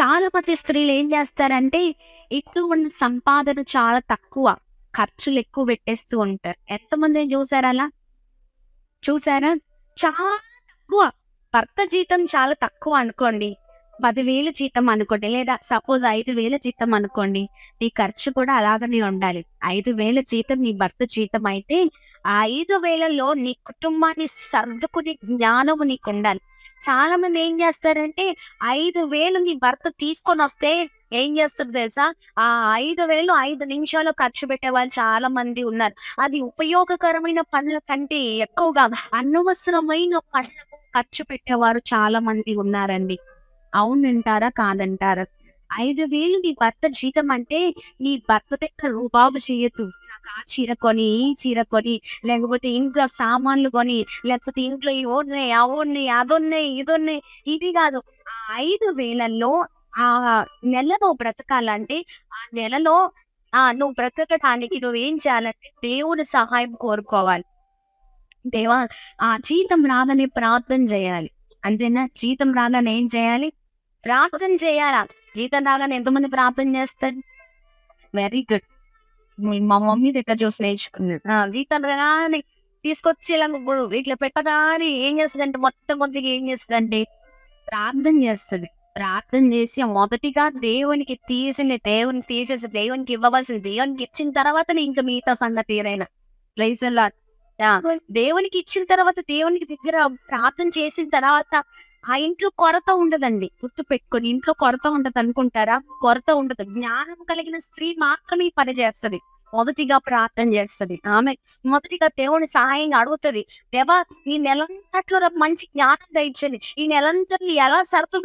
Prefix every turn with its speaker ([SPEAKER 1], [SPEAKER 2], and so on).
[SPEAKER 1] చాలా మంది స్త్రీలు ఏం చేస్తారంటే ఎక్కువ ఉన్న సంపాదన చాలా తక్కువ ఖర్చులు ఎక్కువ పెట్టేస్తూ ఉంటారు. ఎంతమంది చూసారా అలా? చూసారా? చాలా తక్కువ. భర్త జీతం చాలా తక్కువ అనుకోండి. పదివేలు జీతం అనుకోండి లేదా సపోజ్ ఐదు వేల జీతం అనుకోండి నీ ఖర్చు కూడా అలాగనే ఉండాలి. ఐదు వేల జీతం నీ భర్త జీతం అయితే ఆ ఐదు వేలలో నీ కుటుంబాన్ని సర్దుకునే జ్ఞానము నీకు ఉండాలి చాలా మంది ఏం చేస్తారంటే ఐదు వేలు నీ భర్త తీసుకొని వస్తే ఏం చేస్తారు తెలుసా? ఆ ఐదు వేలు ఐదు నిమిషాలు ఖర్చు పెట్టే వాళ్ళు చాలా మంది ఉన్నారు. అది ఉపయోగకరమైన పనుల కంటే ఎక్కువగా అనవసరమైన పనులకు ఖర్చు పెట్టేవారు చాలా మంది ఉన్నారండి. అవునంటారా? కాదంటారా? ఐదు వేలు నీ భర్త జీతం అంటే నీ భర్త దగ్గర రూబాబు చేయొద్దు. నాకు ఆ చీర కొని ఈ చీర కొని లేకపోతే ఇంట్లో సామాన్లు కొని లేకపోతే ఇంట్లో ఇవి ఉన్నాయి అవి ఉన్నాయి అది ఉన్నాయి ఇది ఉన్నాయి ఇది కాదు. ఆ ఐదు వేలల్లో ఆ నెలలో బ్రతకాలంటే ఆ నెలలో ఆ నువ్వు బ్రతకటానికి నువ్వేం చేయాలంటే దేవుని సహాయం కోరుకోవాలి. దేవా ఆ జీతం రాగానే ప్రార్థన చేయాలి. అంతేనా? జీతం రాగానే ఏం చేయాలి? ప్రార్థన చేయాలా? జీతం రాగానే ఎంతమంది ప్రార్థన చేస్తారు వెరీ గుడ్ మా మమ్మీ దగ్గర చూసి నేర్చుకున్నాను జీతం రాగానే తీసుకొచ్చి ఇలా ఇట్లా పెట్టగానే ఏం చేస్తుందంటే మొత్తం మొదటిగా ఏం చేస్తుందంటే ప్రార్థన చేస్తుంది. ప్రార్థన చేసి మొదటిగా దేవునికి తీసిన దేవుని తీసేసి దేవునికి ఇవ్వవలసిన దేవునికి ఇచ్చిన తర్వాత ఇంకా మిగతా సంగతి ఏదైనా. ప్రైజ్ దేవునికి ఇచ్చిన తర్వాత దేవునికి దగ్గర ప్రార్థన చేసిన తర్వాత ఆ ఇంట్లో కొరత ఉండదండి. గుర్తు పెట్టుకొని ఇంట్లో కొరత ఉండదు అనుకుంటారా కొరత ఉండదు. జ్ఞానం కలిగిన స్త్రీ మాత్రమే ఈ పని చేస్తది. మొదటిగా ప్రార్థన చేస్తది. ఆమె మొదటిగా దేవుని సహాయం అడుగుతది. దేవా ఈ నెలంతట్లో మంచి జ్ఞానం దయచండి ఈ నెలంతట్లో ఎలా సర్దు